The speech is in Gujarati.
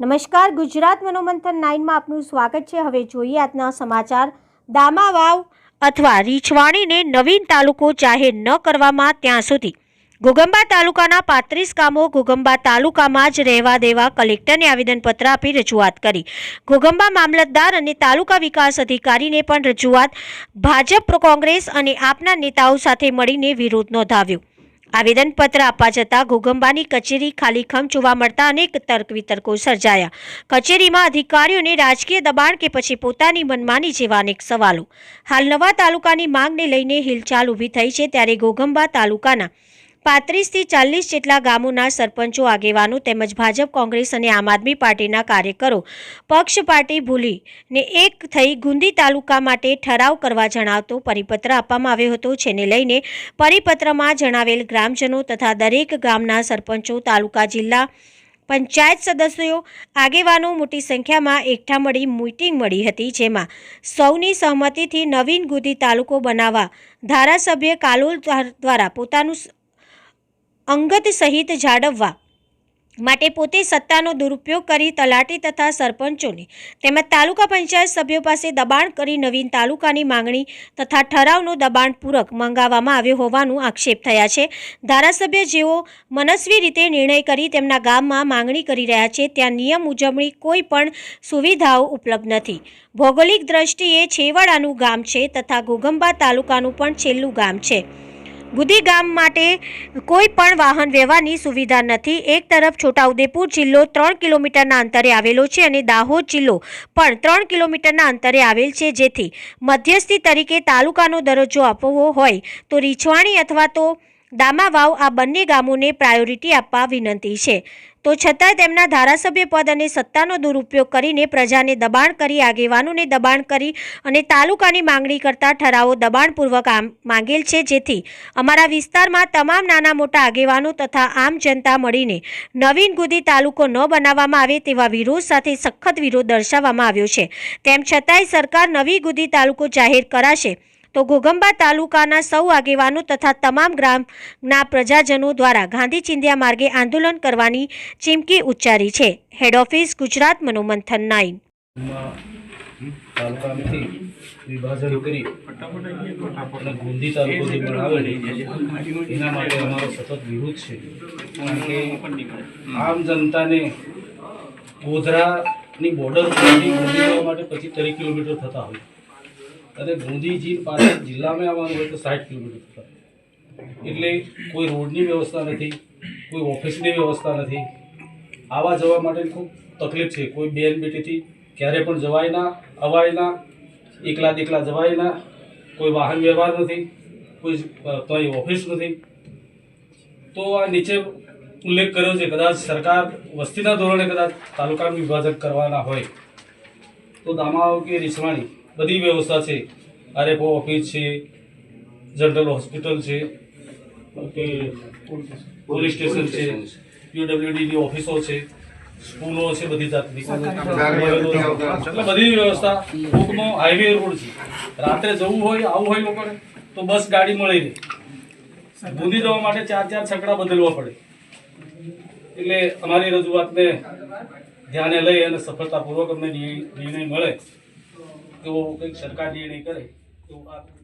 નમસ્કાર, ગુજરાત મનોમંથન નાઇનમાં આપનું સ્વાગત છે. હવે જોઈએ આજના સમાચાર. દામા વાવ અથવા રીછવાણીને નવીન તાલુકો જાહેર ન કરવામાં ત્યાં સુધી. ઘોગંબા તાલુકાના પાંત્રીસ ગામો ઘોગંબા તાલુકામાં જ રહેવા દેવા કલેક્ટરને આવેદનપત્ર આપી રજૂઆત કરી. ઘોગંબા મામલતદાર અને તાલુકા વિકાસ અધિકારીને પણ રજૂઆત ભાજપ, કોંગ્રેસ અને આપના નેતાઓ સાથે મળીને વિરોધ નોંધાવ્યો. આવેદનપત્ર આપવા જતાં ઘોગંબાની કચેરી ખાલીખમ જોવા મળતા અનેક તર્ક વિતર્કો સર્જાયા. કચેરીમાં અધિકારીઓને રાજકીય દબાણ કે પછી પોતાની મનમાની જેવા અનેક સવાલો. હાલ નવા તાલુકાની માંગને લઈને હિલચાલ ઊભી થઈ છે ત્યારે ઘોઘંબા તાલુકાના પાંત્રીસથી ચાલીસ જેટલા ગામોના સરપંચો, આગેવાનો તેમજ ભાજપ, કોંગ્રેસ અને આમ આદમી પાર્ટીના કાર્યકરો પક્ષ પાર્ટી ભૂલીને એક થઈ ગુંદી તાલુકા માટે ઠરાવ કરવા જણાવતો પરિપત્ર આપવામાં આવ્યો હતો, જેને લઈને પરિપત્રમાં જણાવેલ ગ્રામજનો તથા દરેક ગામના સરપંચો, તાલુકા, જિલ્લા પંચાયત સદસ્યો, આગેવાનો મોટી સંખ્યામાં એકઠા મળી મીટિંગ મળી હતી, જેમાં સૌની સહમતિથી નવીન ગુદી તાલુકો બનાવવા ધારાસભ્ય કાલોલ દ્વારા પોતાનું અંગત સહિત જાળવવા માટે પોતે સત્તાનો દુરુપયોગ કરી તલાટી તથા સરપંચોને તેમજ તાલુકા પંચાયત સભ્યો પાસે દબાણ કરી નવીન તાલુકાની માંગણી તથા ઠરાવનો દબાણપૂર્વક મંગાવવામાં આવ્યો હોવાનું આક્ષેપ થયા છે. ધારાસભ્ય જેઓ મનસ્વી રીતે નિર્ણય કરી તેમના ગામમાં માંગણી કરી રહ્યા છે, ત્યાં નિયમ મુજબની કોઈ પણ સુવિધાઓ ઉપલબ્ધ નથી. ભૌગોલિક દ્રષ્ટિએ છેવાડાનું ગામ છે તથા ઘોગંબા તાલુકાનું પણ છેલ્લું ગામ છે. ગુદી ગામ માટે કોઈ પણ વાહન વ્યવહારની સુવિધા નથી. એક તરફ છોટાઉદેપુર જિલ્લો ત્રણ કિલોમીટરના અંતરે આવેલો છે અને દાહોદ જિલ્લો પણ ત્રણ કિલોમીટરના અંતરે આવેલ છે. જેથી મધ્યસ્થી તરીકે તાલુકાનો દરજ્જો આપવો હોય તો રીછવાણી અથવા તો દામાવાવ આ બંને ગામોને પ્રાયોરિટી આપવા વિનંતી છે. તો છતાંય તેમના ધારાસભ્ય પદ અને સત્તાનો દુરુપયોગ કરીને પ્રજાને દબાણ કરી આગેવાનોને દબાણ કરી અને તાલુકાની માંગણી કરતા ઠરાવો દબાણપૂર્વક આમ માંગેલ છે. જેથી અમારા વિસ્તારમાં તમામ નાના મોટા આગેવાનો તથા આમ જનતા મળીને નવીન ગુદી તાલુકો ન બનાવવામાં આવે તેવા વિરોધ સાથે સખત વિરોધ દર્શાવવામાં આવ્યો છે. તેમ છતાંય સરકાર નવી ગુદી તાલુકો જાહેર કરાશે તો ઘોગંબા તાલુકાના સૌ આગેવાનો તથા તમામ ગ્રામના પ્રજાજનો દ્વારા ગાંધી ચિંધ્યા માર્ગે આંદોલન કરવાની ચીમકી ઉચ્ચારી છે. Head office Gujarat, Manomanthan nine. તાલુકામાંથી વિભાજન કરી અને ગુંદી તાલુકો જે બનાવેલ એના માટે અમારો સતત વિરોધ છે. કારણ કે આમ જનતાને ગોધરાની બોર્ડર ગુંદી માટે પચીસ ત્રીસ કિલોમીટર થતા હોય. અને જી પાસે જિલ્લામાં આવવાનું હોય તો સાઠ કિલોમીટર એટલે કોઈ રોડની વ્યવસ્થા નથી, કોઈ ઓફિસની વ્યવસ્થા નથી. આવવા જવા માટે ખૂબ તકલીફ છે. કોઈ બેન બેટીથી ક્યારે પણ જવાય ના, અવાય ના, એકલા દીકલા જવાય ના, કોઈ વાહન વ્યવહાર નથી, કોઈ તોય ઓફિસ નથી. તો આ નીચે ઉલ્લેખ કર્યો છે, કદાચ સરકાર વસ્તીના ધોરણે કદાચ તાલુકાનું વિભાજન કરવાના હોય. તો દામાઓ કે રીસવાણી બધી વ્યવસ્થા છે. આરએફઓ ઓફિસ છે જનરલ હોસ્પિટલ છે પોલીસ સ્ટેશન છે પીડબ્લ્યુડીની ઓફિસો છે, સ્કૂલો છે, બધી જાતની. એટલે બધી વ્યવસ્થા. ટૂંકમાં હાઈવે રોડ છે. રાત્રે જવું હોય, આવું હોય લોકોને, તો બસ ગાડી મળી રહે બુંદી જવા માટે ચાર ચાર છકડા બદલવા પડે. એટલે અમારી રજૂઆતને ધ્યાને લઈ અને સફળતાપૂર્વક અમને નિર્ણય મળે. એવો કંઈક સરકાર નિર્ણય કરે એવું આ